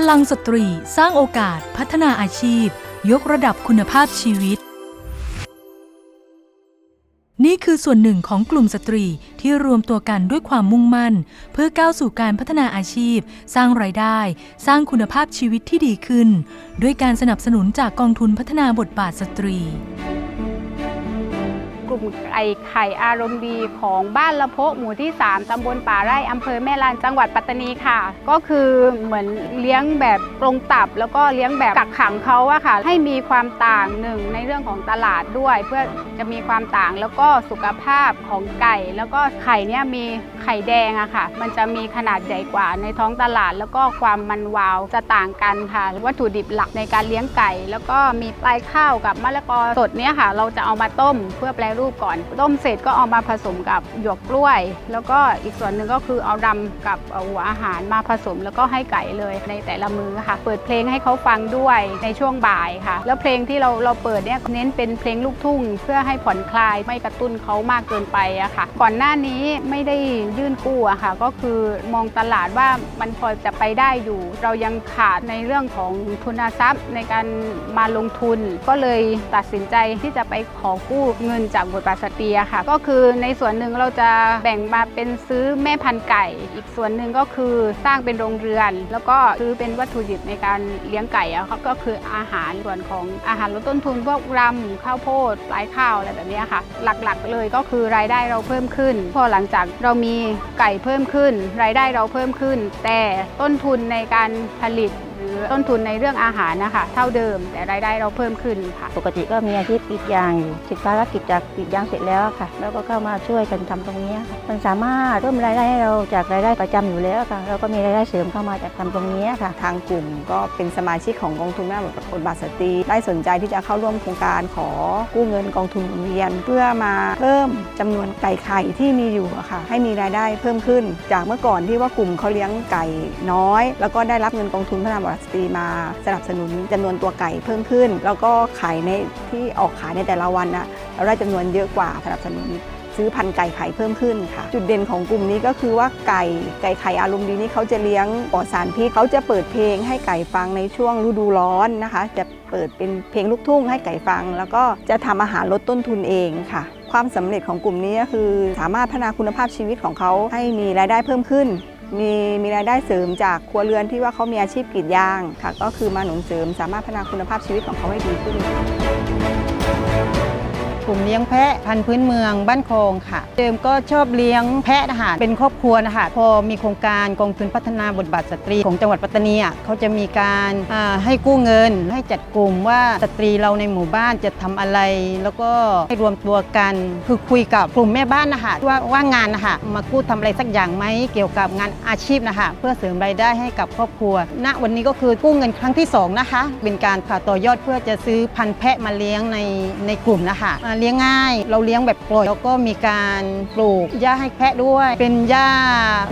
พลังสตรีสร้างโอกาสพัฒนาอาชีพ ยกระดับคุณภาพชีวิต นี่คือส่วนหนึ่งของกลุ่มสตรีที่รวมตัวกันด้วยความมุ่งมั่น เพื่อก้าวสู่การพัฒนาอาชีพ สร้างรายได้ สร้างคุณภาพชีวิตที่ดีขึ้น ด้วยการสนับสนุนจากกองทุนพัฒนาบทบาทสตรี ลุ่มไก่ไข่อารมณ์ดีของบ้านละโพะหมู่ที่ 3ตำบลป่าไร่อำเภอแม่ลานจังหวัดปัตตานีค่ะ ก็คือเหมือนเลี้ยงแบบกรงตับ แล้วก็เลี้ยงแบบกักขังเขาอะค่ะ ให้มีความต่างหนึ่งในเรื่องของตลาดด้วย เพื่อจะมีความต่างแล้วก็สุขภาพของไก่ แล้วก็ไข่เนี่ยมีไข่แดงอะค่ะ มันจะมีขนาดใหญ่กว่าในท้องตลาด แล้วก็ความมันวาวจะต่างกันค่ะ วัตถุดิบหลักในการเลี้ยงไก่ แล้วก็มีปลายข้าวกับมะละกอสดเนี่ยค่ะ เราจะเอามาต้มเพื่อแปรรูปก่อน ต้มเสร็จก็เอามาผสมกับหยวกกล้วย แล้วก็อีกส่วนหนึ่งก็คือเอาดำกับหัวอาหารมาผสม แล้วก็ให้ไก่เลยในแต่ละมือค่ะ เปิดเพลงให้เขาฟังด้วยในช่วงบ่ายค่ะ แล้วเพลงที่เราเราเปิดเนี่ยเน้นเป็นเพลงลูกทุ่ง เพื่อให้ผ่อนคลายไม่กระตุ้นเขามากเกินไปอะค่ะ ก่อนหน้านี้ไม่ได้ยื่นกู้อะค่ะ ก็คือมองตลาดว่ามันพอจะไปได้อยู่ เรายังขาดในเรื่องของทุนทรัพย์ในการมาลงทุน ก็เลยตัดสินใจที่จะไปขอกู้เงินจากบทบาทสตรีอะค่ะ ก็คือในส่วนหนึ่งเราจะแบ่งมาเป็นซื้อแม่พันธุ์ไก่ อีกส่วนหนึ่งก็คือสร้างเป็นโรงเรือน แล้วก็ซื้อเป็นวัตถุดิบในการเลี้ยงไก่อะค่ะก็คืออาหารส่วนของอาหารลดต้นทุนพวกรำข้าวโพดปลายข้าวอะไรแบบนี้ค่ะ หลักๆเลยก็คือรายได้เราเพิ่มขึ้น พอหลังจากเรามีไก่เพิ่มขึ้น รายได้เราเพิ่มขึ้น แต่ต้นทุนในการผลิต ต้นทุนในเรื่องอาหารนะคะเท่าเดิมแต่รายได้เราเพิ่มขึ้นค่ะ ปกติก็มีอาชีพกรีดยางอยู่เสร็จภารกิจจากกรีดยางเสร็จแล้วค่ะ แล้วก็เข้ามาช่วยกันทำตรงนี้ค่ะมันสามารถเพิ่มรายได้ให้เราจากรายได้ประจำอยู่แล้วค่ะแล้วก็มีรายได้เสริมเข้ามาจากทำตรงนี้ค่ะ ทางกลุ่มก็เป็นสมาชิกของกองทุนแม่บทบาทสตรีได้สนใจที่จะเข้าร่วมโครงการขอกู้เงินกองทุนหมุนเวียน เพื่อมาเพิ่มจำนวนไก่ไข่ที่มีอยู่อะค่ะ ให้มีรายได้เพิ่มขึ้น จากเมื่อก่อนที่ว่ากลุ่มเขาเลี้ยงไก่น้อย แล้วก็ได้รับเงินกองทุนพัฒนาบทบาทสตรีมาสนับสนุนจำนวนตัวไก่เพิ่มขึ้น แล้วก็ขายในที่ออกขายในแต่ละวันนะเราได้จำนวนเยอะกว่าสนับสนุนซื้อพันไก่ไข่เพิ่มขึ้นค่ะ จุดเด่นของกลุ่มนี้ก็คือว่าไก่ไก่ไข่อารมณ์ดีนี่เขาจะเลี้ยงปลอดสารพิษเขาจะเปิดเพลงให้ไก่ฟังในช่วงฤดูร้อนนะคะ จะเปิดเป็นเพลงลูกทุ่งให้ไก่ฟัง แล้วก็จะทำอาหารลดต้นทุนเองค่ะ ความสำเร็จของกลุ่มนี้ก็คือ สามารถพัฒนาคุณภาพชีวิตของเขาให้มีรายได้เพิ่มขึ้น มีมีรายได้เสริมจากครัวเรือนที่ว่าเขามีอาชีพกรีดยางค่ะ ก็คือมาหนุนเสริมสามารถพัฒนาคุณภาพชีวิตของเขาให้ดีขึ้น กลุ่มเลี้ยงแพะพันธุ์พื้นเมืองบ้านโคงค่ะ เดิมก็ชอบเลี้ยงแพะนะคะเป็นครอบครัวนะคะพอมีโครงการกองทุนพัฒนาบทบาทสตรีของจังหวัดปัตตานีอะเขาจะมีการให้กู้เงิน ให้จัดกลุ่มว่าสตรีเราในหมู่บ้านจะทำอะไร แล้วก็ให้รวมตัวกัน คือคุยกับกลุ่มแม่บ้านนะคะว่าว่างงานนะคะมากู้ทำอะไรสักอย่างไหมเกี่ยวกับงานอาชีพนะคะเพื่อเสริมรายได้ให้กับครอบครัว ณวันนี้ก็คือกู้เงินครั้งที่สองนะคะเป็นการผ่าต่อยอดเพื่อจะซื้อพันธุ์แพะมาเลี้ยงในในกลุ่มนะคะเลี้ยงง่าย เราเลี้ยงแบบปล่อย แล้วก็มีการปลูกหญ้าให้แพะด้วย เป็นหญ้า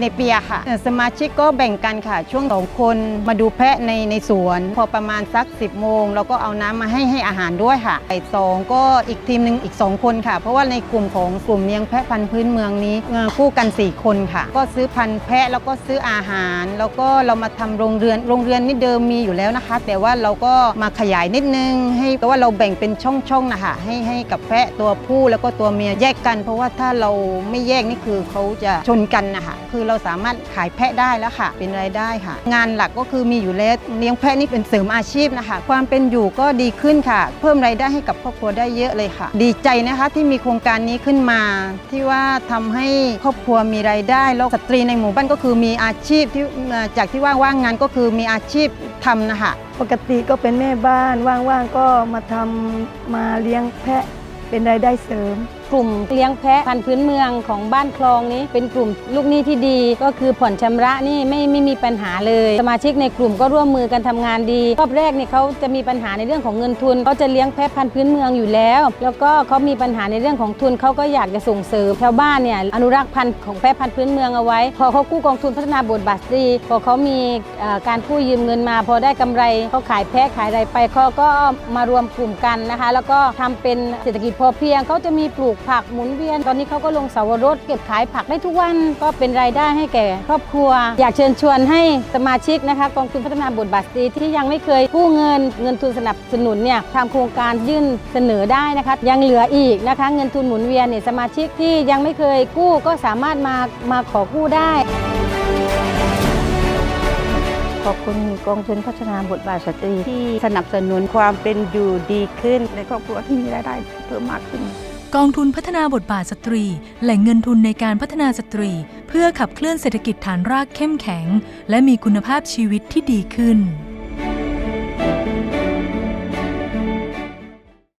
ในเปียค่ะ สมาชิกก็แบ่งกันค่ะ ช่วงสองคนมาดูแพะในในสวน พอประมาณสัก 10โมงเราก็เอาน้ำมาให้ให้อาหารด้วยค่ะไอ้สองก็อีกทีมหนึ่งอีก 2 คนค่ะ เพราะว่าในกลุ่มของกลุ่มเลี้ยงแพะพันธุ์พื้นเมืองนี้คู่กัน 4 คนค่ะ ก็ซื้อพันธุ์แพะแล้วก็ซื้ออาหาร แล้วก็เรามาทำโรงเรือนโรงเรือนนี่เดิมมีอยู่แล้วนะคะ แต่ว่าเราก็มาขยายนิดนึง ให้แต่ว่าเราแบ่งเป็นช่องๆนะคะให้ให้กับแพะตัวผู้แล้วก็ตัวเมียแยกกัน เพราะว่าถ้าเราไม่แยกนี่คือเขาจะชนกันนะคะคือเราสามารถขายแพะได้แล้วค่ะ เป็นรายได้ค่ะ งานหลักก็คือมีอยู่แล้วเลี้ยงแพะนี่เป็นเสริมอาชีพนะคะ ความเป็นอยู่ก็ดีขึ้นค่ะ เพิ่มรายได้ให้กับครอบครัวได้เยอะเลยค่ะ ดีใจนะคะที่มีโครงการนี้ขึ้นมา ที่ว่าทำให้ครอบครัวมีรายได้แล้วสตรีในหมู่บ้านก็คือมีอาชีพที่จากที่ว่างว่างงานก็คือมีอาชีพทำนะคะปกติก็เป็นแม่บ้านว่างๆก็มาทำมาเลี้ยงแพะ เป็นรายได้เสริมกลุ่มเลี้ยงแพะพันธุ์พื้นเมืองของบ้านคลองนี้ เป็นกลุ่มลูกหนี้ที่ดี ก็คือผ่อนชำระนี่ไม่ไม่มีปัญหาเลย สมาชิกในกลุ่มก็ร่วมมือกันทำงานดีรอบแรกเนี่ยเขาจะมีปัญหาในเรื่องของเงินทุนเขาจะเลี้ยงแพะพันธุ์พื้นเมืองอยู่แล้ว แล้วก็เขามีปัญหาในเรื่องของทุนเขาก็อยากจะส่งเสริมชาวบ้านเนี่ยอนุรักษ์พันธุ์ของแพะพันธุ์พื้นเมืองเอาไว้ พอเขากู้กองทุนพัฒนาบทบาทสตรีพอเขามีการกู้ยืมเงินมา พอได้กำไรเขาขายแพะขายอะไรไปเขาก็มารวมกลุ่มกันนะคะ แล้วก็ทำเป็นเศรษฐกิจพอเพียงเขาจะมีปลูกผักหมุนเวียน ตอนนี้เขาก็ลงเสาวรสเก็บขายผักได้ทุกวันก็เป็นรายได้ให้แก่ ครอบครัว อยากเชิญชวนให้สมาชิกนะคะกองทุนพัฒนาบทบาทสตรีที่ยังไม่เคยกู้เงินเงินทุนสนับสนุนเนี่ยทำโครงการยื่นเสนอได้นะคะยังเหลืออีกนะคะเงินทุนหมุนเวียนเนี่ยสมาชิกที่ยังไม่เคยกู้ก็สามารถมามาขอกู้ได้ขอบคุณกองทุนพัฒนาบทบาทสตรีที่สนับสนุนความเป็นอยู่ดีขึ้นในครอบครัวที่มีรายได้เพิ่มมากขึ้น กองทุนพัฒนาบทบาทสตรี แหล่งเงินทุนในการพัฒนาสตรี เพื่อขับเคลื่อนเศรษฐกิจฐานรากเข้มแข็ง และมีคุณภาพชีวิตที่ดีขึ้น